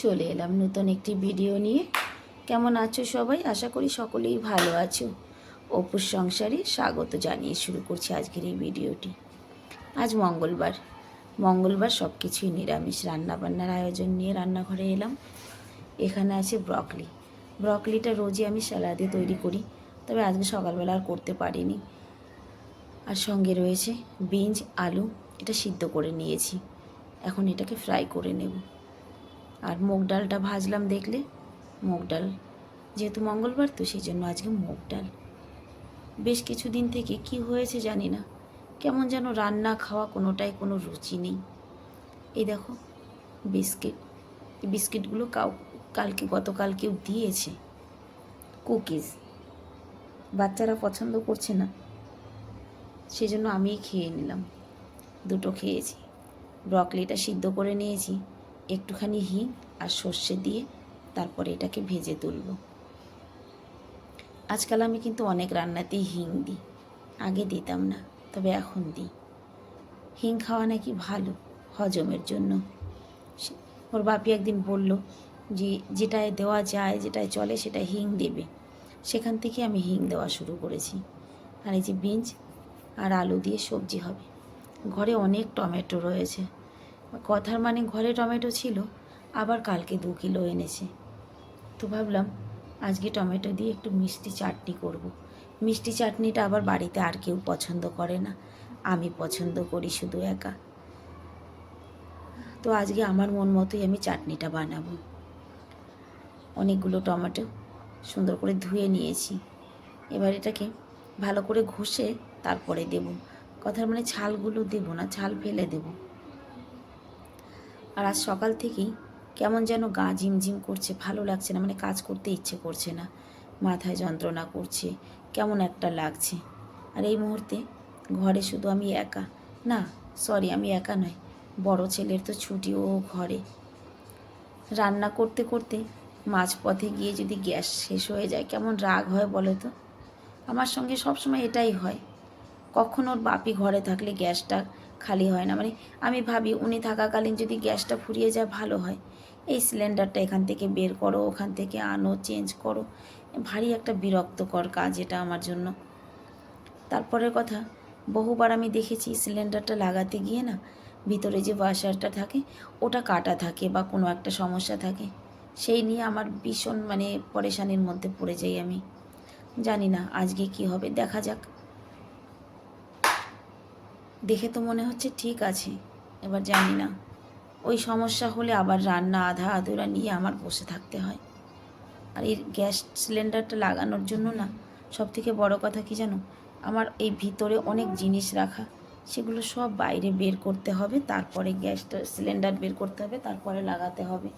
চলে এলাম নতুন একটি ভিডিও নিয়ে। কেমন আছো সবাই? আশা করি সকলেই ভালো আছো। অপুর সংসারে স্বাগত জানিয়ে শুরু করছি আজকের এই ভিডিওটি। আজ মঙ্গলবার। মঙ্গলবার সব কিছুই নিরামিষ রান্নাবান্নার আয়োজন নিয়ে রান্নাঘরে এলাম। এখানে আছে ব্রকলি। ব্রকলিটা রোজই আমি স্যালাদে তৈরি করি, তবে আজকে সকালবেলা আর করতে পারিনি। আর সঙ্গে রয়েছে বিনস আলু। এটা সিদ্ধ করে নিয়েছি। এখন এটাকে ফ্রাই করে নেব। আর মুগ ডালটা ভাজলাম দেখলে? মুগ ডাল। যেহেতু মঙ্গলবার, তো সেই জন্য আজকে মুগ ডাল। বেশ কিছুদিন থেকে কি হয়েছে জানি না। কেমন যেন রান্না খাওয়া কোনোটাই কোনো রুচি নেই। এই দেখো, বিস্কিট। বিস্কিটগুলো কাউ, কালকে গতকাল কেউ দিয়েছে। কুকিজ। বাচ্চারা পছন্দ করছে না। সেজন্য আমিই খেয়ে নিলাম। দুটো খেয়েছি। ব্রকলিটা সিদ্ধ করে নিয়েছি। একটুখানি হিং আর সর্ষে দিয়ে তারপরে এটাকে ভেজে তুলব। আজকাল আমি কিন্তু অনেক রান্নাতেই হিং দিই। আগে দিতাম না, তবে এখন দিই। হিং খাওয়া নাকি ভালো হজমের জন্য। ওর বাপি একদিন বলল যে, যেটায় দেওয়া যায়, যেটায় চলে সেটা হিং দেবে। সেখান থেকে আমি হিং দেওয়া শুরু করেছি। আর এই যে বিনস আর আলু দিয়ে সবজি হবে। ঘরে অনেক টমেটো রয়েছে। কথার মানে ঘরে টমেটো ছিল, আবার কালকে দু কিলো এনেছে। তো ভাবলাম, আজকে টমেটো দিয়ে একটু মিষ্টি চাটনি করব। মিষ্টি চাটনিটা আবার বাড়িতে আর কেউ পছন্দ করে না। আমি পছন্দ করি শুধু একা। তো আজকে আমার মন মতোই আমি চাটনিটা বানাবো। অনেকগুলো টমেটো সুন্দর করে ধুয়ে নিয়েছি। এবার এটাকে ভালো করে ঘষে তারপরে দেব। কথার মানে ছালগুলো দেব না, ছাল ফেলে দেব। আর আজ সকাল থেকেই কেমন যেন গা ঝিমঝিম করছে, ভালো লাগছে না মানে কাজ করতে ইচ্ছে করছে না। মাথায় যন্ত্রণা করছে, কেমন একটা লাগছে। আর এই মুহূর্তে ঘরে শুধু আমি একা। না সরি আমি একা নয়, বড় ছেলের তো ছুটিও ঘরে। রান্না করতে করতে মাঝপথে গিয়ে যদি গ্যাস শেষ হয়ে যায়, কেমন রাগ হয় বলো তো? আমার সঙ্গে সবসময় এটাই হয়। কখন ওর বাপি ঘরে থাকলে গ্যাসটা খালি হয় না। মানে আমি ভাবি উনি থাকাকালীন যদি গ্যাসটা ফুরিয়ে যায়, ভালো হয়। এই সিলিন্ডারটা এখান থেকে বের করো, ওখান থেকে আনো, চেঞ্জ করো। ভারী একটা বিরক্তকর কাজ এটা আমার জন্য। তারপরের কথা, বহুবার আমি দেখেছি সিলিন্ডারটা লাগাতে গিয়ে না, ভিতরে যে ওয়াশারটা থাকে, ওটা কাটা থাকে বা কোনো একটা সমস্যা থাকে। সেই নিয়ে আমার ভীষণ মানে পরেশানির মধ্যে পড়ে যাই আমি। জানি না আজকে কি হবে, দেখা যাক। দেখে তো মনে হচ্ছে ঠিক আছে, এবার জানি না। ওই সমস্যা হলে আবার রান্না, আধা আধুরা নিয়ে আমার বসে থাকতে হয়। আর এই গ্যাস সিলিন্ডারটা লাগানোর জন্য না সব থেকে বড় কথা কি জানো? আমার এই ভিতরে অনেক জিনিস রাখা, সেগুলো সব বাইরে বের করতে হবে, তারপরে গ্যাসটা, সিলিন্ডার বের করতে হবে, তারপরে লাগাতে হবে।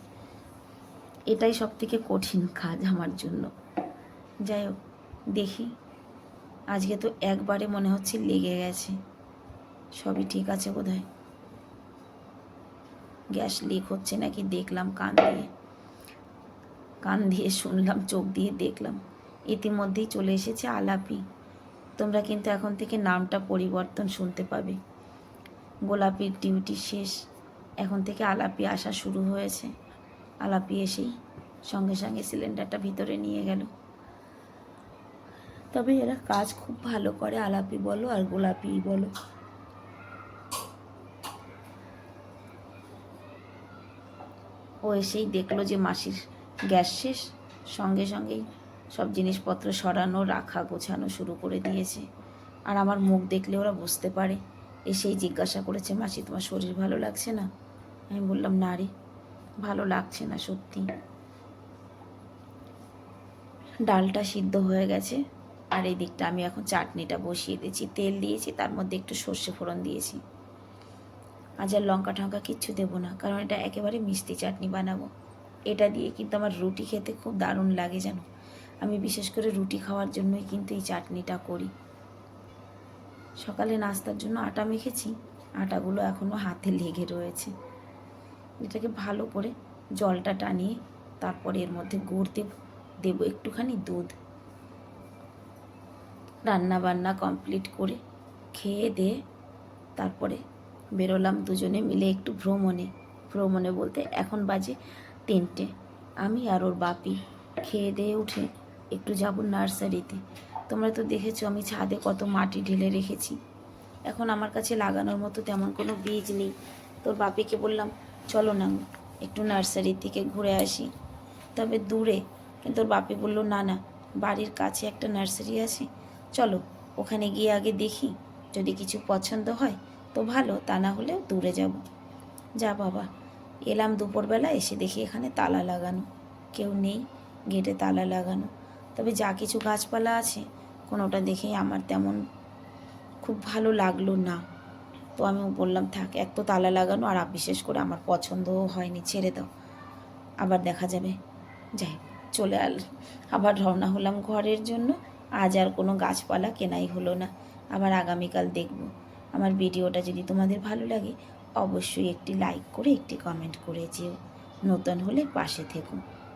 এটাই সব থেকে কঠিন কাজ আমার জন্য। যাই হোক, দেখি। আজকে তো একবারে মনে হচ্ছে লেগে গেছে। সবই ঠিক আছে বোধহয়। গ্যাস লিক হচ্ছে নাকি দেখলাম কান দিয়ে। কান দিয়ে শুনলাম, চোখ দিয়ে দেখলাম। ইতিমধ্যেই চলে এসেছে আলাপি। তোমরা কিন্তু এখন থেকে নামটা পরিবর্তন শুনতে পাবে। গোলাপির ডিউটি শেষ। এখন থেকে আলাপি আসা শুরু হয়েছে। আলাপি এসেই সঙ্গে সঙ্গে সিলিন্ডারটা ভিতরে নিয়ে গেল। তবে এরা কাজ খুব ভালো করে, আলাপি বলো আর গোলাপি বলো। ও এসেই দেখল যে মাসির গ্যাস শেষ। সঙ্গে সঙ্গেই সব জিনিসপত্র সরানো, রাখা, গোছানো শুরু করে দিয়েছে। আর আমার মুখ দেখলে ওরা বুঝতে পারে। এসেই জিজ্ঞাসা করেছে, মাসি, তোমার শরীর ভালো লাগছে না? আমি বললাম, না রে, ভালো লাগছে না, সত্যি। ডালটা সিদ্ধ হয়ে গেছে। আর এই দিকটা আমি এখন চাটনিটা বসিয়ে দিয়েছি। তেল দিয়েছি, তার মধ্যে একটু সর্ষে ফোড়ন দিয়েছি। আজ আর লঙ্কা টঙ্কা কিচ্ছু দেবো না, কারণ এটা একেবারে মিষ্টি চাটনি বানাবো। এটা দিয়ে কিন্তু আমার রুটি খেতে খুব দারুণ লাগে জানো। আমি বিশেষ করে রুটি খাওয়ার জন্যই কিন্তু এই চাটনিটা করি। সকালে নাস্তার জন্য আটা মেখেছি, আটাগুলো এখনও হাতে লেগে রয়েছে। এটাকে ভালো করে জলটা টানিয়ে তারপরে এর মধ্যে গুড় দেব, দেবো একটুখানি দুধ। রান্না বান্না কমপ্লিট করে খেয়ে দিয়ে তারপরে বেরোলাম দুজনে মিলে একটু ভ্রমণে। ভ্রমণে বলতে এখন বাজে তিনটে। আমি আর ওর বাপি খেয়ে দিয়ে উঠে একটু যাব নার্সারিতে। তোমরা তো দেখেছ আমি ছাদে কত মাটি ঢেলে রেখেছি। এখন আমার কাছে লাগানোর মতো তেমন কোনো বীজ নেই। তোর বাপিকে বললাম, চলো না, একটু নার্সারির থেকে ঘুরে আসি। তবে দূরে। কিন্তু ওর বাপি বলল, না না, বাড়ির কাছে একটা নার্সারি আছে। চলো, ওখানে গিয়ে আগে দেখি। যদি কিছু পছন্দ হয় তো ভালো, তা না হলে দূরে যাব। যা বাবা, এলাম দুপুরবেলা, এসে দেখি এখানে তালা লাগানো। কেউ নেই, গেটে তালা লাগানো। তবে যা কিছু গাছপালা আছে, কোনোটা দেখেই আমার তেমন খুব ভালো লাগল না। তো আমি বললাম, থাক, এক তো তালা লাগানো, আর বিশেষ করে আমার পছন্দও হয়নি, ছেড়ে দাও। আবার দেখা যাবে। যাই চলে আল, আবার রওনা হলাম ঘরের জন্য। আজ আর কোনো গাছপালা কেনাই হলো না। আবার আগামীকাল দেখব। আমার ভিডিওটা যদি তোমাদের ভালো লাগে, অবশ্যই একটি লাইক করে, একটি কমেন্ট করে যেও। নতুন হলে পাশে থেকো।